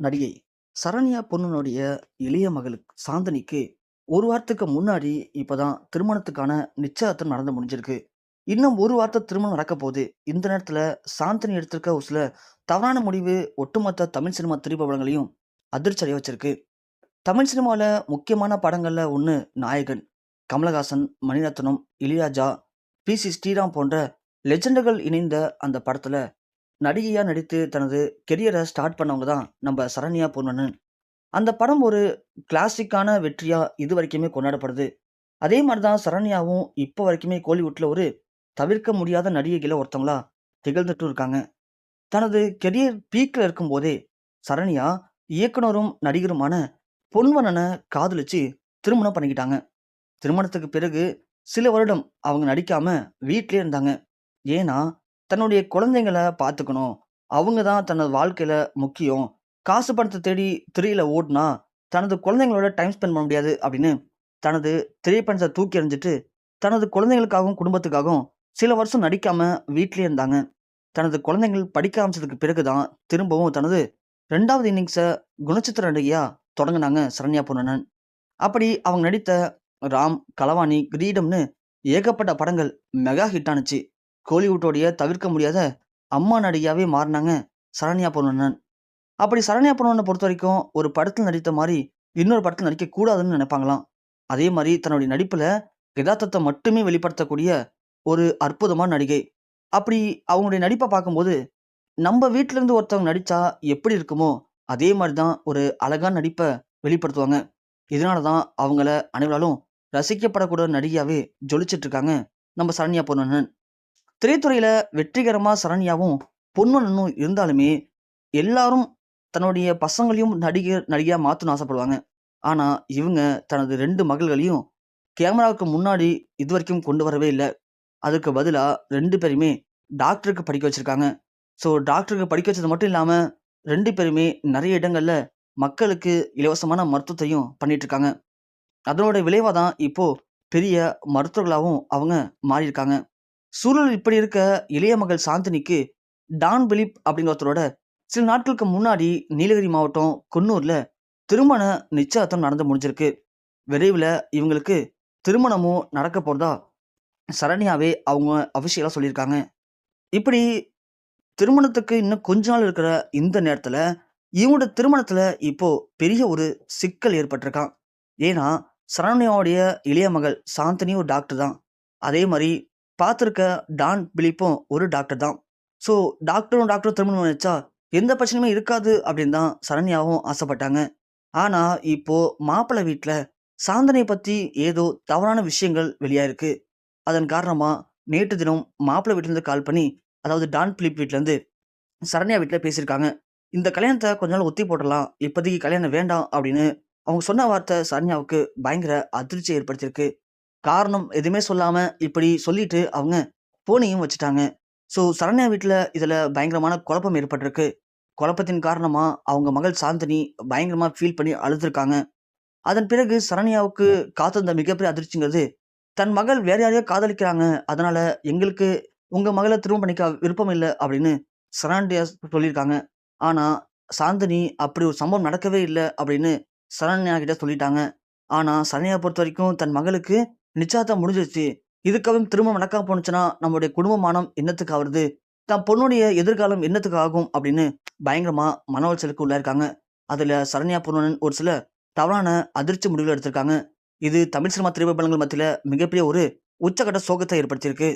நடிகை சரண்யா பொண்ணுனுடைய இளைய மகளுக்கு சாந்தனிக்கு ஒரு வாரத்துக்கு முன்னாடி இப்போதான் திருமணத்துக்கான நிச்சயதார்த்தம் நடந்து முடிஞ்சிருக்கு. இன்னும் ஒரு வாரத்தை திருமணம் நடக்க போகுது இந்த நேரத்தில் சாந்தனி எடுத்திருக்க ஒரு சில தவறான முடிவு ஒட்டுமொத்த தமிழ் சினிமா திரைப்படங்களையும் அதிர்ச்சி அடைய வச்சிருக்கு. தமிழ் சினிமாவில் முக்கியமான படங்களில் ஒன்று நாயகன் கமலஹாசன் மணிரத்னம் இளையராஜா பி சி ஸ்ரீராம் போன்ற லெஜெண்டுகள் இணைந்த அந்த படத்தில் நடிகையாக நடித்து தனது கெரியரை ஸ்டார்ட் பண்ணவங்க தான் நம்ம சரண்யா பொன்னன் அந்த படம் ஒரு கிளாசிக்கான வெற்றியாக இது வரைக்குமே கொண்டாடப்படுது. அதே மாதிரி தான் சரண்யாவும் இப்போ வரைக்குமே கோலிவுட்டில் ஒரு தவிர்க்க முடியாத நடிகைகளை ஒருத்தவங்களா திகழ்ந்துட்டும் இருக்காங்க. தனது கெரியர் பீக்கில் இருக்கும்போதே சரண்யா இயக்குனரும் நடிகருமான பொன்வனனை காதலிச்சு திருமணம் பண்ணிக்கிட்டாங்க. திருமணத்துக்கு பிறகு சில வருடம் அவங்க நடிக்காம வீட்டிலே இருந்தாங்க. ஏன்னா தன்னுடைய குழந்தைங்களை பார்த்துக்கணும் அவங்க தான் தனது வாழ்க்கையில் முக்கியம். காசு பணத்தை தேடி திரையில் ஓடினா தனது குழந்தைங்களோட டைம் ஸ்பெண்ட் பண்ண முடியாது அப்படின்னு தனது திரைப்பணத்தை தூக்கி எறிஞ்சிட்டு தனது குழந்தைங்களுக்காகவும் குடும்பத்துக்காகவும் சில வருஷம் நடிக்காமல் வீட்லேயே இருந்தாங்க. தனது குழந்தைகள் படிக்க ஆரம்பிச்சதுக்கு பிறகு தான் திரும்பவும் தனது ரெண்டாவது இன்னிங்ஸை குணச்சித்திர நடிகையாக தொடங்கினாங்க சரண்யா பொன்னன் அப்படி அவங்க நடித்த ராம் கலவாணி கிரீடம்னு ஏகப்பட்ட படங்கள் மெகா ஹிட் ஆனுச்சு. கோலிவுட்டோடைய தவிர்க்க முடியாத அம்மா நடிகையாவே மாறினாங்க சரண்யா பொன்னன் அப்படி சரண்யா பொன்னனை பொறுத்த வரைக்கும் ஒரு படத்தில் நடித்த மாதிரி இன்னொரு படத்தில் நடிக்கக்கூடாதுன்னு நினைப்பாங்களாம். அதே மாதிரி தன்னுடைய நடிப்பில் யதார்த்தத்தை மட்டுமே வெளிப்படுத்தக்கூடிய ஒரு அற்புதமான நடிகை. அப்படி அவங்களுடைய நடிப்பை பார்க்கும்போது நம்ம வீட்டிலேருந்து இருந்து ஒருத்தவங்க நடிச்சா எப்படி இருக்குமோ அதே மாதிரி தான் ஒரு அழகான நடிப்பை வெளிப்படுத்துவாங்க. இதனால தான் அவங்கள அனைவராலும் ரசிக்கப்படக்கூடிய நடிகையாவே ஜொலிச்சிட்டு இருக்காங்க நம்ம சரண்யா பொன்னன் திரைத்துறையில் வெற்றிகரமாக சரண்யாவும் பொன்மனனும் இருந்தாலுமே எல்லாரும் தன்னுடைய பசங்களையும் நடிகர் நடிகையாக மாற்றணும்னு ஆசைப்படுவாங்க. ஆனால் இவங்க தனது ரெண்டு மகள்களையும் கேமராவுக்கு முன்னாடி இது வரைக்கும் கொண்டு வரவே இல்லை. அதுக்கு பதிலாக ரெண்டு பேருமே டாக்டருக்கு படிக்க வச்சுருக்காங்க. ஸோ டாக்டருக்கு படிக்க வச்சது மட்டும் இல்லாமல் ரெண்டு பேருமே நிறைய இடங்களில் மக்களுக்கு இலவசமான மருத்துவத்தையும் பண்ணிகிட்ருக்காங்க அதனோட விளைவாக தான் இப்போ பெரிய மருத்துவர்களாகவும் அவங்க மாறியிருக்காங்க. சூழல் இப்படி இருக்க இளைய மகள் சாந்தினிக்கு டான் பிலிப் அப்படிங்கிறத்தரோட சில நாட்களுக்கு முன்னாடி நீலகிரி மாவட்டம் குன்னூர்ல திருமண நிச்சயத்தம் நடந்து முடிஞ்சிருக்கு. விரைவில் இவங்களுக்கு திருமணமும் நடக்க போகிறதா சரண்யாவே அவங்க அபிஷியலாக சொல்லியிருக்காங்க. இப்படி திருமணத்துக்கு இன்னும் கொஞ்ச நாள் இருக்கிற இந்த நேரத்தில் இவங்களோட திருமணத்தில் இப்போ பெரிய ஒரு சிக்கல் ஏற்பட்டிருக்கான். ஏன்னா சரண்யாவுடைய இளைய மகள் சாந்தினி ஒரு டாக்டர் தான். அதே மாதிரி பார்த்துருக்க டான் பிலிப்பும் ஒரு டாக்டர் தான். ஸோ டாக்டரும் டாக்டரும் திருமணம் நினைச்சா எந்த பிரச்சனையுமே இருக்காது அப்படின்னு தான் சரண்யாவும் ஆசைப்பட்டாங்க. ஆனால் இப்போ மாப்பிள்ளை வீட்டில் சாந்தனை பற்றி ஏதோ தவறான விஷயங்கள் வெளியாயிருக்கு. அதன் காரணமாக நேற்று தினம் மாப்பிள்ளை வீட்டிலேருந்து கால் பண்ணி அதாவது டான் பிலிப் வீட்டிலேருந்து சரண்யா வீட்டில் பேசியிருக்காங்க. இந்த கல்யாணத்தை கொஞ்ச நாள் ஒத்தி போடலாம் இப்போதைக்கு கல்யாணம் வேண்டாம் அப்படின்னு அவங்க சொன்ன வார்த்தை சரண்யாவுக்கு பயங்கர அதிர்ச்சி ஏற்படுத்தியிருக்கு. காரணம் எதுவுமே சொல்லாமல் இப்படி சொல்லிட்டு அவங்க போனையும் வச்சுட்டாங்க. ஸோ சரண்யா வீட்டில் இதில் பயங்கரமான குழப்பம் ஏற்பட்டிருக்கு. குழப்பத்தின் காரணமாக அவங்க மகள் சாந்தினி பயங்கரமாக ஃபீல் பண்ணி அழுதுருக்காங்க. அதன் பிறகு சரண்யாவுக்கு காத்திருந்த மிகப்பெரிய அதிர்ச்சிங்கிறது தன் மகள் வேற யாரையோ காதலிக்கிறாங்க. அதனால எங்களுக்கு உங்கள் மகளை திரும்ப பண்ணிக்க விருப்பம் இல்லை அப்படின்னு சரண்யா சொல்லியிருக்காங்க ஆனால் சாந்தினி அப்படி ஒரு சம்பவம் நடக்கவே இல்லை அப்படின்னு சரண்யா கிட்ட சொல்லிட்டாங்க. ஆனால் சரண்யா பொறுத்த வரைக்கும் தன் மகளுக்கு நிச்சயத்தை முடிஞ்சிருச்சு. இதுக்கப்புறம் திருமணம் நடக்காம போனுச்சுன்னா நம்மளுடைய குடும்பமானம் என்னத்துக்கு ஆகுறது தன் பொண்ணுடைய எதிர்காலம் என்னத்துக்கு ஆகும்? அப்படின்னு பயங்கரமா மன உளைச்சலுக்கு உள்ளாயிருக்காங்க அதுல சரண்யா பொண்ணுடன் ஒரு சில தவறான அதிர்ச்சி முடிவுகள் எடுத்திருக்காங்க. இது தமிழ் சினிமா திரைப்படங்கள் மத்தியில மிகப்பெரிய ஒரு உச்சகட்ட சோகத்தை ஏற்படுத்தியிருக்கு.